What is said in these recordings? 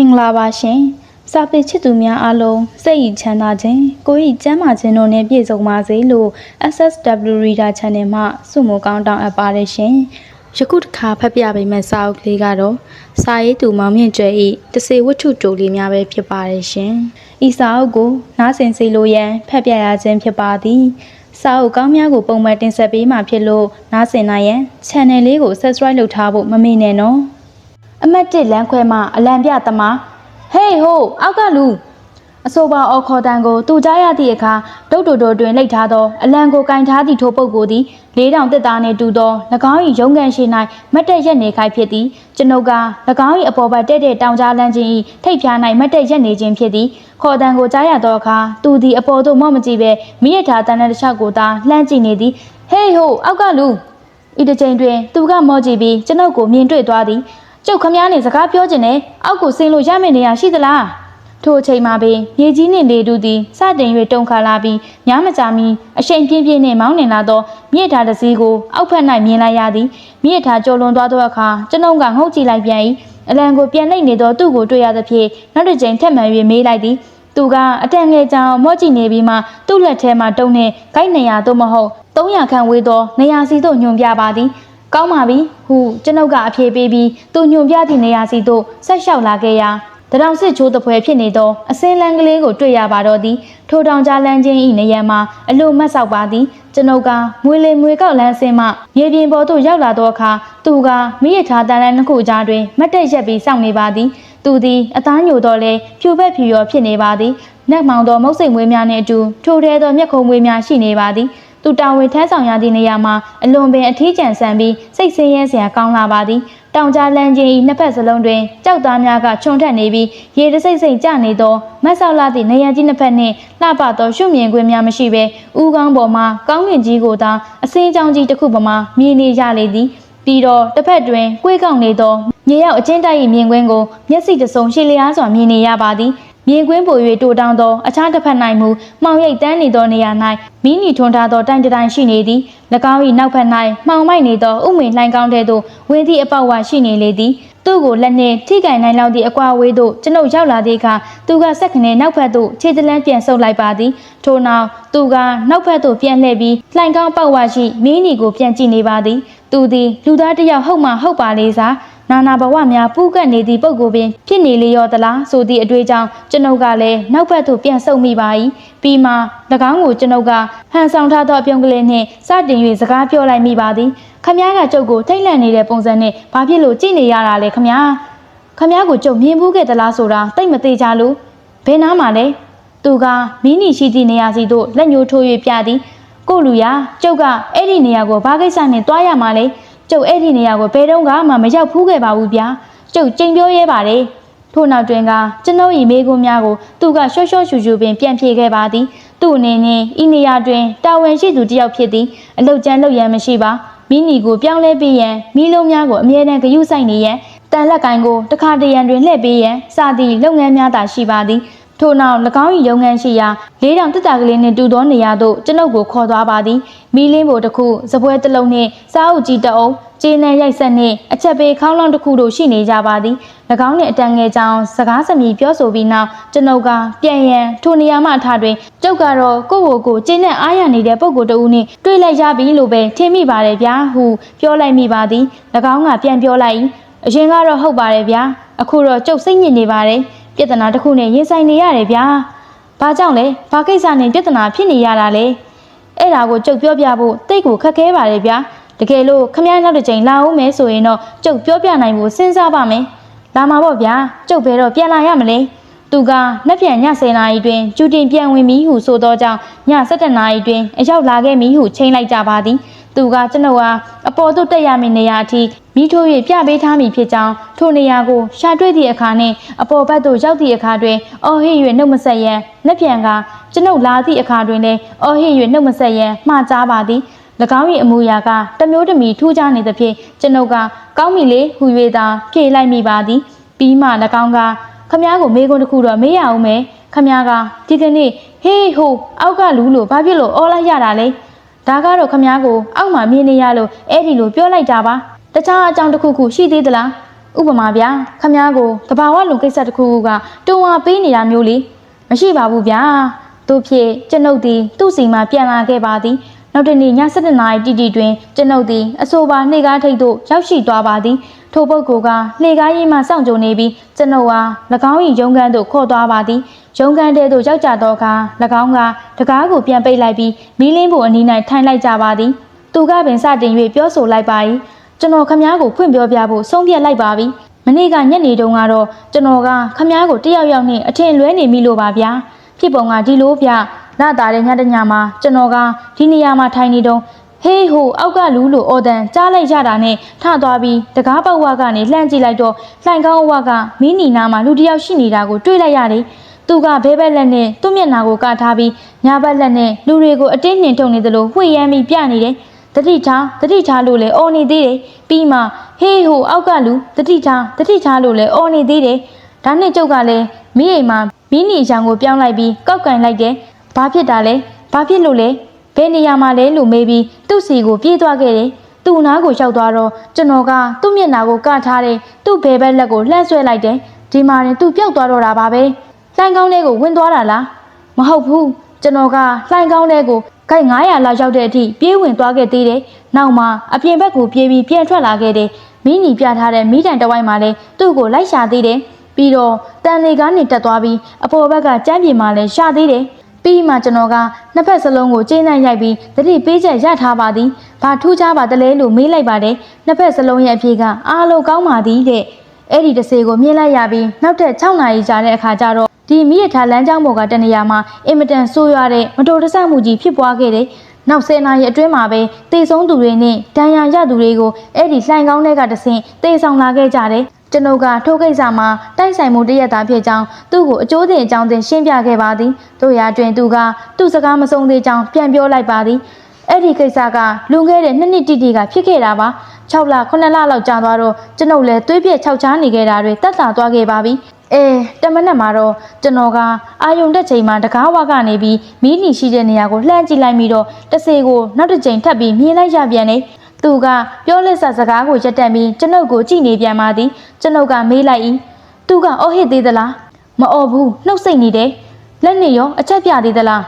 မင်္ဂလာပါရှင်စာပေချစ်သူများအားလုံးစိတ်ဤချမ်းသာခြင်းကိုယ်ဤကျန်းမာခြင်းတို့နဲ့ပြည့်စုံပါစေလို့ SSW Reader Channel မှဆုမွန်ကောင်းတောင်းအပ်ပါတယ်ရှင်ယခုတစ်ခါဖတ်ပြပေးမယ့်စာအုပ်ကလေးကတော့စာရေးသူမောင်မြင့်ကျွဲဤတစေဝတ္ထုတိုလေးများပဲဖြစ်ပါတယ်ရှင်ဤစာအုပ်ကိုနားဆင်စေလိုရန်ဖတ်ပြရခြင်းဖြစ်ပါသည်စာအုပ်ကောင်းများကိုပုံမှန်တင်ဆက်ပေးမှာဖြစ်လို့နားဆင်နိုင်ရန် channel လေးကို subscribe လုပ်ထားဖို့မမေ့နဲ့နော် အမတ်တစ်လမ်းခွဲမှအလံပြသမားဟေးဟိုအောက်ကလူအဆိုပါအော်ခေါ်တန်ကိုသူကြားရသည့်အခါဒုတ်တူတိုတွင်လိတ်ထားသောအလံကိုကင်ထားသည့်ထိုပုဂ္ဂိုလ်သည်လေးတောင်တစ်သားနှင့်တူသော၎င်း၏ရုံးကန်ရှိ၌မတ်တက်ရက်နေခိုက်ဖြစ်သည်ကျွန်ုပ်က၎င်း၏အပေါ်ဘက်တဲ့တဲ့တောင်ကြားလန်းခြင်း၏ထိပ်ဖြား၌မတ်တက်ရက်နေခြင်းဖြစ်သည်ခေါ်တန်ကိုကြားရသောအခါသူသည်အပေါ်သို့မော့မကြည့်ပဲမိရထားတန်တဲ့တစ်ချောက်ကိုသာလှမ်းကြည့်နေသည်ဟေးဟိုအောက်ကလူဤတစ်ချိန်တွင်သူကမော့ကြည့်ပြီးကျွန်ုပ်ကိုမြင်တွေ့သွားသည် ကျုပ်ခမားနဲ့စကားပြောချင်တယ်အောက်ကိုဆင်းလို့ရမယ့်နေရာရှိသလားထိုအချိန်မှာပင်မြေကြီးနှင့်လေတူသည်စတင်၍တုန်ခါလာပြီးညမကြာမီအရှိန်ပြင်းပြင်းနှင့်မောင်းနှင်လာသောမြစ်ထားတစ်စီးကိုအောက်ဖက်၌မြင်လိုက်ရသည်မြစ်ထားကျော်လွန်သွားသောအခါကျွန်ုပ်ကငုတ်ကြည့်လိုက်ပြန်၏အလံကိုပြန်လိုက်နေသောသူ့ကိုတွေ့ရသဖြင့်နောက်တစ်ချိန်ထပ်မံ၍မေးလိုက်သည်သူကအတန်ငယ်ကြောင်မော့ကြည့်နေပြီးမှသူ့လက်ထဲမှတုံးနှင့်ဂိုက်200သို့မဟုတ်300ခန့်ဝေးသောနေရာစီသို့ညွန်ပြပါသည် ကောင်းပါပြီဟုကျွန်ုပ်ကအဖြေပေးပြီးသူညွန်ပြသည့်နေရာစီသို့ဆက်လျှောက်လာခဲ့ရာတရောင်စစ်ချိုးတပွဲဖြစ်နေသောအစင်းလန်းကလေးကိုတွေ့ရပါတော့သည်ထိုတောင်ကြားလန်းချင်း၏နေရံမှာအလိုမတ်ဆောက်ပါသည်ကျွန်ုပ်ကမွေလေမွေကောက်လန်းစင်းမှမြေပြင်ပေါ်သို့ရောက်လာသောအခါသူကမိရထားတန်လန်းနှစ်ခုကြားတွင်မတ်တက်ရက်ပြီးစောင့်နေပါသည်သူသည်အသားညိုတော့လဲဖြူဘက်ဖြူရောဖြစ်နေပါသည်နက်မောင်သောမုတ်စိတ်မွေးများနှင့်အတူထိုထဲသောမျက်ခုံးမွေးများရှိနေပါသည် သူတာဝန်ထမ်းဆောင်ရသည့်နေရာမှာအလွန်ပင်အထီးကျန်ဆန်ပြီးစိတ်ဆင်းရဲစရာကောင်းလာပါသည်တောင်ကြားလန်းချင်း၏နှစ်ဖက်စလုံးတွင်ကြောက်သားများကခြုံထက်နေပြီးရေတစိမ့်စိမ့်ကျနေသောမတ်ဆောက်လာသည့်နေရကြီးနှစ်ဖက်နှင့်လှပသောရှုမြင်ကွင်းများမရှိဘဲဥကောင်းပေါ်မှကောင်းကင်ကြီးကိုသာအစင်းကြောင်းကြီးတစ်ခုပမာမြင်နေရလေသည်ပြီးတော့တစ်ဖက်တွင်ကိုယ်ကောက်နေသောမြေရောက်အချင်းတိုက်၏မြင်ကွင်းကိုမျက်စိတစုံရှည်လျားစွာမြင်နေရပါသည် မြင်ကွင်းပို၍တိုတောင်းသောအခြားတစ်ဖက်၌မူမှောင်ရိပ်တန်းနေသောနေရာ၌မိနီထွန်းထားသောတိုင်တိုင်ရှိနေသည်၎င်း၏နောက်ဖက်၌မှောင်မိုက်နေသောဥမင်လှိုင်းကောင်းတဲ့သို့ဝင်းသည့်အပေါက်ဝရှိနေလေသည်သူ့ကိုလက်နှင့်ထိကင်နိုင်လောက်သည့်အကွာဝေးသို့ကျွန်ုပ်ရောက်လာသည့်အခါသူကဆက်ခနဲနောက်ဖက်သို့ခြေတလန်းပြန်ဆုပ်လိုက်ပါသည်ထို့နောက်သူကနောက်ဖက်သို့ပြန်လှည့်ပြီးလှိုင်းကောင်းပေါက်ဝရှိမင်းနီကိုပြန်ကြည့်နေပါသည်သူသည်လူသားတစ်ယောက်ဟုတ်မှဟုတ်ပါလေစား နာနာဘဝများပူးကပ်နေသည့်ပုံကိုပင်ဖြစ်နေလေရောသလားဆိုသည့်အတွေ့အကြောင်းကျွန်ုပ်ကလည်းနောက်ဘက်သို့ပြန်ဆုတ်မိပါ၏ပြီးမှ၎င်းကိုကျွန်ုပ်ကဟန်ဆောင်ထားသောအပြုံးကလေးနှင့်စတင်၍စကားပြောလိုက်မိပါသည်ခမည်းကကျုပ်ကိုထိတ်လန့်နေတဲ့ပုံစံနဲ့ဘာဖြစ်လို့ကြည့်နေရတာလဲခမည်းခမည်းကိုကျုပ်မြင်ဘူးခဲ့သလားဆိုတာတိတ်မသေးကြလို့ဘယ်နားမှာလဲသူကမီးနီရှိသည့်နေရာစီသို့လက်ညှိုးထိုး၍ပြသည်ကိုလူရကျုပ်ကအဲ့ဒီနေရာကိုဘာကိစ္စနဲ့တွားရမှာလဲ ကျုပ်အဲ့ဒီနေရာကိုဘယ်တော့မှမရောက်ဖူးခဲ့ပါဘူးဗျာကျုပ်ကြိမ်ပြောရဲပါတယ်ထို့နောက်တွင်ကကျွန်ုပ်၏မိကုန်းများကိုသူကရှော့ရှော့ရှူရှူပင်ပြန်ဖြေခဲ့ပါသည်သူ့အနေနဲ့ဤနေရာတွင်တာဝန်ရှိသူတစ်ယောက်ဖြစ်သည်အလုတ်ကျန်းလုပ်ရန်မရှိပါမိနီကိုပြောင်းလဲပေးရန်မိလုံးများကိုအမြဲတမ်းဂရုစိုက်နေရန်တန်လက်ကိုင်းကိုတခါတရံတွင်လှည့်ပေးရန်စသည့်လုပ်ငန်းများသာရှိပါသည် ထို့နောက်၎င်း၏ရုံငန်းရှိရာလေးတောင်တက်တာကလေးနှင့်တူသောနေရာသို့ကျွန်ုပ်ကိုခေါ်သွားပါသည်မီးလင်းဘိုတစ်ခုစပွဲတစ်လုံးနှင့်စားအုပ်ကြီးတစ်အုပ်ကျင်းနဲ့ရိုက်ဆက်နှင့်အချက်ပေးခေါင်းလောင်းတစ်ခုတို့ရှိနေကြပါသည်၎င်းနှင့်အတန်ငယ်ကြောင်စကားစမြည်ပြောဆိုပြီးနောက်ကျွန်ုပ်ကပြန်ရန်ထိုနေရာမှအထတွင်ကျုပ်ကတော့ကိုယ့်ကိုယ်ကိုကျင်းနဲ့အားရနေတဲ့ပုံကိုယ်တဦးနှင့်တွေ့လိုက်ရပြီလို့ပဲထင်မိပါတယ်ဗျာဟုပြောလိုက်မိပါသည်၎င်းကပြန်ပြောလိုက်၏အရင်ကတော့ဟုတ်ပါတယ်ဗျာအခုတော့ကျုပ်စိတ်ညစ်နေပါတယ် ပြဿနာတစ်ခုနဲ့ရင်ဆိုင်နေရတယ်ဗျာဘာကြောင့်လဲဘာကိစ္စနဲ့ပြဿနာဖြစ်နေရတာလဲအဲ့ဒါကိုကျုပ်ပြောပြဖို့တိတ်ကိုခက်ခဲပါတယ်ဗျာတကယ်လို့ခမရနောက်တစ်ချိန်လာအောင်မယ်ဆိုရင်တော့ကျုပ်ပြောပြနိုင်ဖို့စဉ်းစားပါမယ်လာမှာပေါ့ဗျာကျုပ်ဘယ်တော့ပြန်လာရမလဲသူကနှက်ပြန်ည10နာရီတွင်ကျူတင်ပြန်ဝင်ပြီဟုဆိုသောကြောင့်ည17နာရီတွင်အရောက်လာခဲ့ပြီဟုချိန်လိုက်ကြပါသည်သူကကျွန်ုပ်ဟာအပေါ်သို့တက်ရမည့်နေရာအထိ မိထိုး၍ပြပေးထားမည်ဖြစ်ကြောင်းထိုနေရာကိုရှာတွေ့သည့်အခါနှင့်အပေါ်ဘက်သို့ရောက်သည့်အခါတွင်အော်ဟစ်၍နှုတ်မဆက်ရန်လက်ပြန်ကကျွန်ုပ်လာသည့်အခါတွင်လည်းအော်ဟစ်၍နှုတ်မဆက်ရန်မှားကြားပါသည်၎င်း၏အမူအရာကတမျိုးတမီထူးခြားနေသဖြင့်ကျွန်ုပ်ကကောင်းပြီလေဟူ၍သာဖြေလိုက်မိပါသည်ပြီးမှ၎င်းကခမ ्या ကိုမေးခွန်းတစ်ခုတော့မေးရအောင်မယ်ခမ ्या ကဒီကနေ့ဟေးဟိုအောက်ကလူလို့ဘာဖြစ်လို့အော်လိုက်ရတာလဲဒါကတော့ခမားကိုအောက်မှာမြင်နေရလို့အဲ့ဒီလိုပြောလိုက်တာပါ တခြားအကြောင်းတစ်ခုခုရှိသေးသလားဥပမာဗျာခမ ्या ကိုတဘာဝလုံကိစ္စတစ်ခုခုကတုံဝါပေးနေတာမျိုးလေမရှိပါဘူးဗျာတို့ဖြစ်ကျွန်ုပ်သည်သူ့စီမှာပြန်လာခဲ့ပါသည်နောက်တနေ့ည7:00နာရီတိတိတွင်ကျွန်ုပ်သည်အဆိုပါနှိကားထိပ်သို့ရောက်ရှိသွားပါသည်ထိုပုဂ္ဂိုလ်ကနှိကားရင်မှစောင့်ကြိုနေပြီးကျွန်ုပ်ဟာ၎င်း၏ရုံးခန်းသို့ခေါ်သွားပါသည်ရုံးခန်းထဲသို့ရောက်ကြသောအခါ၎င်းကတကားကိုပြန်ပိတ်လိုက်ပြီးမီးလင်းပေါ်အနီး၌ထိုင်လိုက်ကြပါသည်သူကပင်စတင်၍ပြောဆိုလိုက်ပါ၏ ကျွန်တော်ခမ ्या ကိုဖွင့်ပြောပြဖို့ဆုံးဖြတ်လိုက်ပါပြီမနေ့ကညနေတုန်းကတော့ကျွန်တော်ကခမ ्या ကိုတယောက်ယောက်နဲ့အထင်လွဲနေမိလို့ပါဗျာဖြစ်ပုံကဒီလိုဗျလာတာတဲ့ညတညမှာကျွန်တော်ကဒီနေရာမှာထိုင်နေတုန်းဟေးဟိုအောက်ကလူလို့အော်တန်ကြားလိုက်ရတာနဲ့ထသွားပြီးတကားပေါက်ဝကနေလှမ်းကြည့်လိုက်တော့လှိုင်ကောင်းဝကမင်းနီနာမှာလူတစ်ယောက်ရှိနေတာကိုတွေ့လိုက်ရတယ်သူကဘဲဘက်လက်နဲ့သူ့မျက်နှာကိုကထားပြီးညာဘက်လက်နဲ့လူတွေကိုအတင်းနှင်ထုတ်နေသလိုဝှေ့ရမ်းပြီးပြနေတယ် တတိထားတတိထားလို့လေအော်နေသေးတယ်ပြီးမှဟေးဟိုအောက်ကလူတတိထားတတိထားလို့လေအော်နေသေးတယ်ဒါနဲ့ကျုပ်ကလည်းမိအိမ်မှာမင်းနီအချံကိုပြောင်းလိုက်ပြီးကောက်ကင်လိုက်တယ်ဘာဖြစ်တာလဲဘာဖြစ်လို့လဲဘယ်နေရာမှာလဲလို့မေးပြီးသူ့စီကိုပြေးသွားခဲ့တယ်သူ့နားကိုရောက်သွားတော့ကျွန်တော်ကသူ့မျက်နှာကိုကထားတယ်သူ့ဘဲဘက်လက်ကိုလှမ်းဆွဲလိုက်တယ်ဒီမှာရင်သူ့ပျောက်သွားတော့တာပါပဲလှိုင်းကောင်းလေးကိုဝင်သွားတာလားမဟုတ်ဘူးကျွန်တော်ကလှိုင်းကောင်းလေးကို ဂိုက်900လောက်ရောက်တဲ့အထိပြေးဝင်သွားခဲ့သေးတယ်နောက်မှအပြင်ဘက်ကိုပြေးပြီးပြန်ထွက်လာခဲ့တယ်မင်းညီပြထားတဲ့မိတန်တဝိုင်းမှာလဲသူ့ကိုလိုက်ရှာသေးတယ်ပြီးတော့တန်လေကားနေတက်သွားပြီးအပေါ်ဘက်ကကြမ်းပြင်မှာလဲရှာသေးတယ်ပြီးမှကျွန်တော်ကနှစ်ဖက်စလုံးကိုကျင်းနှံ့ရိုက်ပြီးတတိပေးချက်ရထားပါသည်။ဘာထူးခြားပါတလဲလို့မေးလိုက်ပါတယ်။နှစ်ဖက်စလုံးရဲ့အဖြေကအားလုံးကောင်းပါသည်တဲ့။အဲ့ဒီတစ်စေကိုမြင်လိုက်ရပြီးနောက်ထပ်6နာရီကြာတဲ့အခါကျတော့ ဒီမိရထားလမ်းကြောင်းပေါ်ကတနေရာမှာအင်မတန်ဆိုးရွားတဲ့မတော်တဆမှုကြီးဖြစ်ပွားခဲ့တယ်။နောက်10နာရီအတွင်းမှာပဲတေဆုံးသူတွေနဲ့ဒဏ်ရာရသူတွေကိုအဲ့ဒီလှိုင်ကောင်းတွေကတဆင့်တေဆောင်လာခဲ့ကြတယ်။ကျွန်ုပ်ကထိုကိစ္စမှာတိုက်ဆိုင်မှုတရက်သားဖြစ်ကြောင်းသူ့ကိုအကျိုးတင်အကြောင်းတင်ရှင်းပြခဲ့ပါသည်တို့ရာတွင်သူကသူ့စကားမဆုံးသေးကြောင်းပြန်ပြောလိုက်ပါသည်အဲ့ဒီကိစ္စကလွန်ခဲ့တဲ့နှစ်နှစ်တိတိကဖြစ်ခဲ့တာပါ6လ9လလောက်ကြာသွားတော့ကျွန်ုပ်လည်းသွေးပြက်ခြောက်ချားနေခဲ့တာတွေတက်တာသွားခဲ့ပါပြီ အဲတမနက်မှာတော့ကျွန်တော်ကအာယုံတက်ချိန်မှာတကားဝကနေပြီးမီးနီရှိတဲ့နေရာကိုလှမ်းကြည့်လိုက်ပြီးတော့တဆေကိုနောက်တစ်ချိန်ထပ်ပြီးမြင်လိုက်ရပြန်တယ်သူကပြောလက်ဆက်စကားကိုရက်တက်ပြီးကျွန်ုပ်ကိုကြည့်နေပြန်ပါသည်ကျွန်ုပ်ကမေးလိုက်၏သူကအော်ဟစ်သေးသလားမအော်ဘူးနှုတ်ဆက်နေတယ်လက်နဲ့ရောအချက်ပြသေးသလား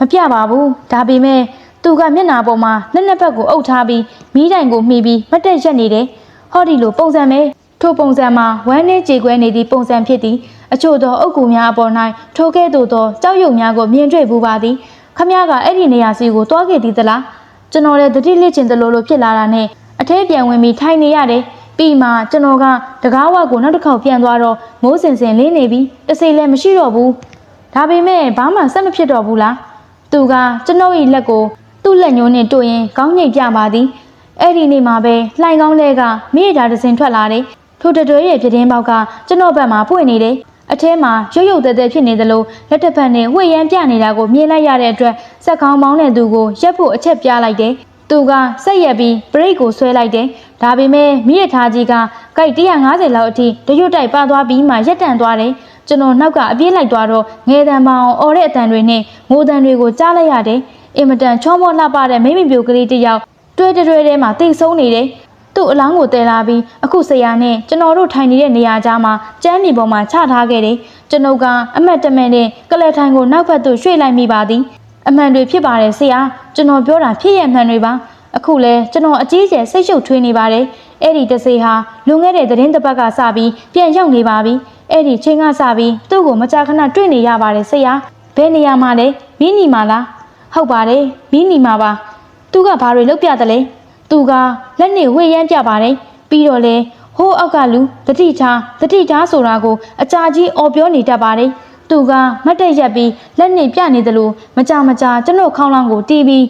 မပြပါဘူးဒါပေမဲ့သူကမျက်နှာပေါ်မှာလက်နှစ်ဖက်ကိုအုပ်ထားပြီးမီးတိုင်ကိုမှီပြီးမတက်ရက်နေတယ်ဟောဒီလိုပုံစံပဲ ထိုပုံစံမှာဝမ်းနဲ့ကြေကွဲနေသည့်ပုံစံဖြစ်သည်အချို့သောအုပ်ကူများအပေါ်၌ထိုကဲ့သို့သောကြောက်ရွံ့များကိုမြင်တွေ့ဘူးပါသည်ခမည်းကအဲ့ဒီနေရာစီကိုတွားခဲ့သည်သလားကျွန်တော်လည်းတတိလစ်ချင်သလိုလိုဖြစ်လာတာနဲ့အထဲပြန်ဝင်ပြီးထိုင်နေရတယ်ပြီးမှကျွန်တော်ကတကားဝကိုနောက်တစ်ခေါက်ပြန်သွားတော့မိုးစင်စင်လင်းနေပြီတစိလည်းမရှိတော့ဘူးဒါပေမဲ့ဘာမှဆက်မဖြစ်တော့ဘူးလားသူကကျွန်တော်၏လက်ကိုသူ့လက်ညှိုးနဲ့တွေ့ရင်ကောင်းငိတ်ပြပါသည်အဲ့ဒီနေ့မှာပဲလှိုင်ကောင်းတဲ့ကမိရတာတစ်စင်ထွက်လာတယ် ထိုတတွဲရဲ့ပြတင်းပေါက်ကကျွန်တော်ဘက်မှာပွင့်နေတယ်အထဲမှာရုပ်ရုပ်တဲတဲဖြစ်နေသလိုလက်တစ်ဖက်နဲ့ဝှေ့ရမ်းပြနေတာကိုမြင်လိုက်ရတဲ့အတွက်စက်ကောင်းမောင်းတဲ့သူကိုရက်ဖို့အချက်ပြလိုက်တယ်။သူကဆက်ရက်ပြီးဘရိတ်ကိုဆွဲလိုက်တယ်။ဒါပေမဲ့မိရထားကြီးကကြိုက်150လောက်အထိတရွတ်တိုက်ပါသွားပြီးမှရက်တန်သွားတယ်။ကျွန်တော်နောက်ကအပြေးလိုက်သွားတော့ငယ်တံပေါင်အော်တဲ့အတန်တွေနဲ့ငိုတန်တွေကိုကြားလိုက်ရတယ်။အင်မတန်ချောမောလှပတဲ့မိမိပြိုကလေးတစ်ယောက်တွဲတွဲတွဲထဲမှာတိတ်ဆုံးနေတယ်။ သူ့အလောင်းကိုတဲလာပြီးအခုဆရာနဲ့ကျွန်တော်တို့ထိုင်နေတဲ့နေရာကြားမှာကျမ်းမြေပေါ်မှာချထားခဲ့တယ်။ကျွန်ုပ်ကအမတ်တမဲနဲ့ကလဲထိုင်ကိုနောက်ဘက်သို့ရွှေ့လိုက်မိပါသည်။အမှန်တွေဖြစ်ပါတယ်ဆရာ။ကျွန်တော်ပြောတာဖြစ်ရဲ့မှန်တွေပါ။အခုလဲကျွန်တော်အကြီးကျယ်စိတ်ရှုပ်ထွေးနေပါတယ်။အဲ့ဒီတစေဟာလွန်ခဲ့တဲ့သတင်းတစ်ပတ်ကစပြီးပြန်ရောက်နေပါပြီ။အဲ့ဒီချိန်ကစပြီးသူ့ကိုမကြာခဏတွေ့နေရပါတယ်ဆရာ။ဘယ်နေရာမှာလဲမင်းနီမှာလား။ဟုတ်ပါတယ်မင်းနီမှာပါ။သူကဘာတွေလုပ်ပြတယ်လဲ။ သူကလက်နေဝေရမ်းပြပါတယ်။ပြီးတော့လဲဟိုးအောက်ကလူတတိချာတတိချာဆိုတာကိုအကြာကြီးအော်ပြောနေတတ်ပါတယ်။သူကမတ်တက်ရက်ပြီးလက်နေပြနေတယ်လို့မကြမကြကျွန်တော်ခေါင်းလောင်းကိုတီးပြီး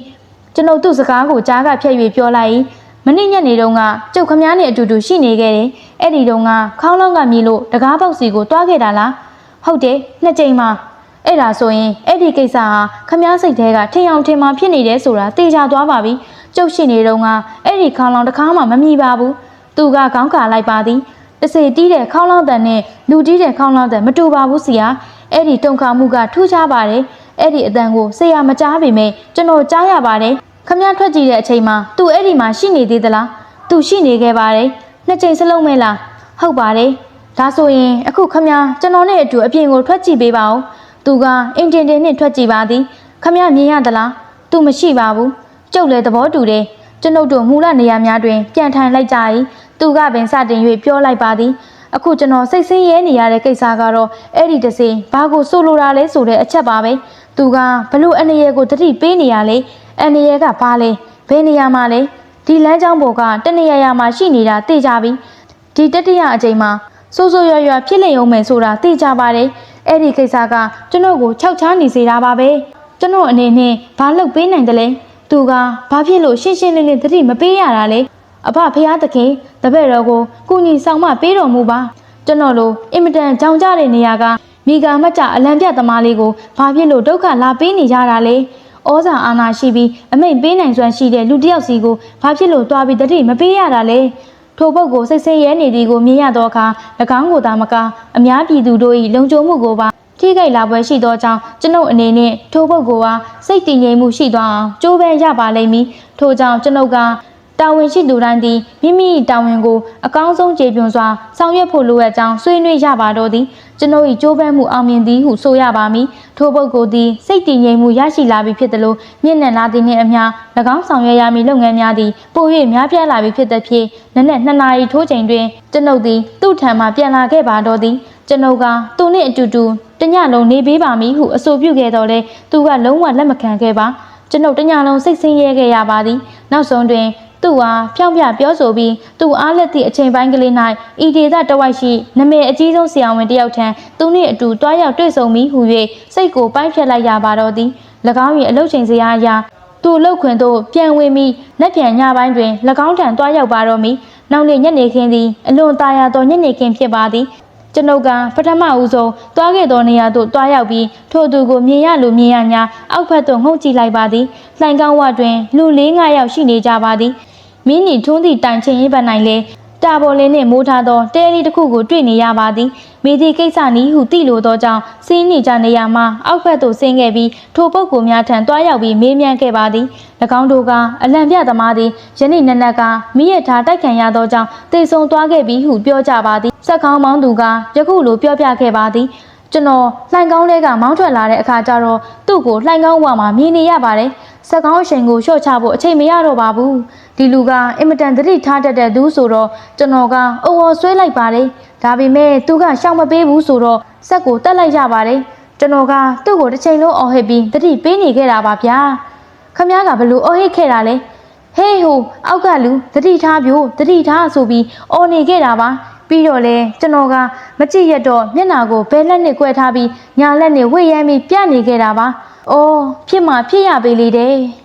ကျွန်တော်သူ့စကားကိုကြားကဖြတ်၍ပြောလိုက်မနေ့ညနေတုန်းကကျုပ်ခမားနဲ့အတူတူရှိနေခဲ့တယ်။အဲ့ဒီတုန်းကခေါင်းလောင်းကမြည်လို့တကားပေါက်စီကိုတွားခဲ့တာလား။ဟုတ်တယ်နှစ်ကြိမ်မှအဲ့ဒါဆိုရင်အဲ့ဒီကိစ္စဟာခမားစိတ်ထဲကထင်အောင်ထင်မှဖြစ်နေတယ်ဆိုတာသိကြသွားပါပြီ။ ကျုပ်ရှိနေတုန်းကအဲ့ဒီခေါင်းလောင်းတစ်ခါမှမမြည်ပါဘူး။သူကခေါင်းကာလိုက်ပါသည်။တစေတီးတဲ့ခေါင်းလောင်းတန်နဲ့လူတီးတဲ့ခေါင်းလောင်းတန်မတူပါဘူးဆရာ။အဲ့ဒီတုံခါမှုကထူးခြားပါတယ်။အဲ့ဒီအတန်ကိုဆရာမကြားပေမဲ့ကျွန်တော်ကြားရပါတယ်။ခမည်းထွက်ကြည့်တဲ့အချိန်မှာသူအဲ့ဒီမှာရှိနေသေးသလားသူရှိနေခဲ့ပါတယ်နှစ်ချိန်စလုံးမဲလားဟုတ်ပါတယ်ဒါဆိုရင်အခုခမကျွန်တော်နဲ့အတူအပြင်ကိုထွက်ကြည့်ပေးပါဦးသူကအင်တင်တင်နဲ့ထွက်ကြည့်ပါသည်ခမမြင်ရသလားသူမရှိပါဘူး ကျုပ်လည်းသဘောတူတယ်ကျွန်ုပ်တို့မူလနေရာများတွင်ပြန်ထိုင်လိုက်ကြ၏သူကပင်စတင်၍ပြောလိုက်ပါသည်အခုကျွန်တော်စိတ်ဆင်းရဲနေရတဲ့ကိစ္စကတော့အဲ့ဒီတစ်စိမ်ဘာကိုဆိုလိုတာလဲဆိုတဲ့အချက်ပါပဲသူကဘလို့အနေရကိုတတိပေးနေရလဲအနေရကဘာလဲဘယ်နေရာမှာလဲဒီလမ်းကြောင်းပေါ်ကတနေရာရာမှာရှိနေတာသိကြပြီဒီတတိယအချိန်မှာစိုးစိုးရွာရွာဖြစ်လည်အောင်မယ်ဆိုတာသိကြပါတယ်အဲ့ဒီကိစ္စကကျွန်တော်ကိုခြောက်ချားနေစေတာပါပဲကျွန်တော်အနေနဲ့ဘာလုပ်ပေးနိုင်တယ်လဲ သူကဘာဖြစ်လို့ရှင်းရှင်းလင်းလင်းတတိမပေးရတာလဲအဖဖះသခင်တပည့်တော်ကိုကုညီဆောင်မပေးတော်မူပါကျွန်တော်လိုအင်မတန်ကြောင်ကြတဲ့နေရာကမိဂါမတ်ကြအလံပြသမားလေးကိုဘာဖြစ်လို့ဒုက္ခလာပေးနေကြတာလဲဩဇာအာဏာရှိပြီးအမိန့်ပေးနိုင်စွမ်းရှိတဲ့လူတစ်ယောက်စီကိုဘာဖြစ်လို့တွားပြီးတတိမပေးရတာလဲထိုပုဂ္ဂိုလ်စိတ်ဆင်းရဲနေသည်ကိုမြင်ရသောအခါ၎င်းကိုသာမကအများပြည်သူတို့၏လုံခြုံမှုကိုပါ ထိခိုက်လာပွဲရှိသောကြောင့်ကျွန်ုပ်အနေနဲ့ထိုပုဂ္ဂိုလ်ဟာစိတ်တည်ငြိမ်မှုရှိသွားအောင်ကြိုးပမ်းရပါလိမ့်မည်ထို့ကြောင့်ကျွန်ုပ်ကတာဝန်ရှိသူတိုင်းသည်မိမိ၏တာဝန်ကိုအကောင်းဆုံးကျေပွန်စွာဆောင်ရွက်ဖို့လိုအပ်ကြောင်းဆွေးနွေးရပါတော့သည်ကျွန်ုပ်၏ကြိုးပမ်းမှုအောင်မြင်သည်ဟုဆိုရပါမည်ထိုပုဂ္ဂိုလ်သည်စိတ်တည်ငြိမ်မှုရရှိလာပြီဖြစ်သလိုညဉ့်နံလာသည်နှင့်အမျှ၎င်းဆောင်ရွက်ရမည့်လုပ်ငန်းများသည်ပို၍များပြားလာပြီဖြစ်သဖြင့်နက်နက်2နာရီထိုးချိန်တွင်ကျွန်ုပ်သည်သူ့ထံမှပြန်လာခဲ့ပါတော့သည်ကျွန်ုပ်ကသူ နဲ့အတူတူတညလုံးနေပေးပါမည်ဟုအဆိုပြုခဲ့တော့လဲသူကလုံးဝလက်မခံခဲ့ပါကျွန်ုပ်တညလုံးစိတ်ဆင်းရဲခဲ့ရပါသည်နောက်ဆုံးတွင်သူ့အားဖြောင်းပြပြောဆိုပြီးသူ့အားလက်သည့်အချိန်ပိုင်းကလေး၌ဤဒေသတဝိုက်ရှိနမေအကြီးဆုံးဆရာဝန်တယောက်ထံသူနှင့်အတူတွားရောက်တွေ့ဆုံပြီးဟူ၍စိတ်ကိုပိုင်းဖြတ်လိုက်ရပါတော့သည်၎င်း၏အလုတ်ချိန်စရာအရာသူ့လောက်ခွင်သို့ပြန်ဝင်ပြီးလက်ပြန်ညပိုင်းတွင်၎င်းထံတွားရောက်ပါတော့မည်နောက်နေ့ညနေခင်းသည်အလွန်တာယာသောညနေခင်းဖြစ်ပါသည် ကျွန်ုပ်ကပထမဦးဆုံးတွားခဲ့သောနေရာသို့တွားရောက်ပြီးထိုသူကိုမြင်ရလို့မြင်ရညာအောက်ဘက်သို့ငုံကြည့်လိုက်ပါသည်လှိုင်ကောင်းဝတွင်လူ၄၅ယောက်ရှိနေကြပါသည်မင်းနီထွန်းသည့်တိုင်ချင်းရင်ပတ်နိုင်လေ တာပေါ်လင်းနှင့်မိုးထားသောတဲလီတစ်ခုကိုတွေ့နေရပါသည်မိသည့်ကိစ္စနည်းဟုသိလိုသောကြောင့်စင်းနေကြနေရမှအောက်ဘက်သို့ဆင်းခဲ့ပြီးထိုပုဂ္ဂိုလ်များထံတွားရောက်ပြီးမေးမြန်းခဲ့ပါသည်၎င်းတို့ကအလံပြသမားသည်ယနေ့နက်နက်ကမိရထားတိုက်ခံရသောကြောင့်တေဆုံသွားခဲ့ပြီးဟုပြောကြပါသည်စက်ကောင်းမောင်းသူကယခုလိုပြောပြခဲ့ပါသည် ကျွန်တော်လှိုင်ကောင်းလေးကမောင်းထွက်လာတဲ့အခါကျတော့သူ့ကိုလှိုင်ကောင်းဝမှာမြင်နေရပါတယ်စက်ကောင်းအချိန်ကိုလျှော့ချဖို့အချိန်မရတော့ပါဘူးဒီလူကအင်မတန်သတိထားတတ်တဲ့သူဆိုတော့ကျွန်တော်ကအဝေါ်ဆွဲလိုက်ပါတယ်ဒါပေမဲ့သူကရှောင်မပေးဘူးဆိုတော့စက်ကိုတက်လိုက်ရပါတယ်ကျွန်တော်ကသူ့ကိုတစ်ချိန်လုံးအော်ဟစ်ပြီးသတိပေးနေခဲ့တာပါဗျာခမ ्या ကဘလို့အော်ဟစ်ခဲ့တာလဲဟေးဟိုအောက်ကလူသတိထားပြို့သတိထားဆိုပြီးအော်နေခဲ့တာပါ ပြီးတော့လေကျွန်တော်ကမကြည့်ရတော့မျက်နာကိုဘဲလက်နဲ့ကွဲထားပြီးညာလက်နဲ့ဝိတ်ရမ်းပြီးပြနေခဲ့တာပါ။အော်ဖြစ်မှဖြစ်ရပေလေတဲ့။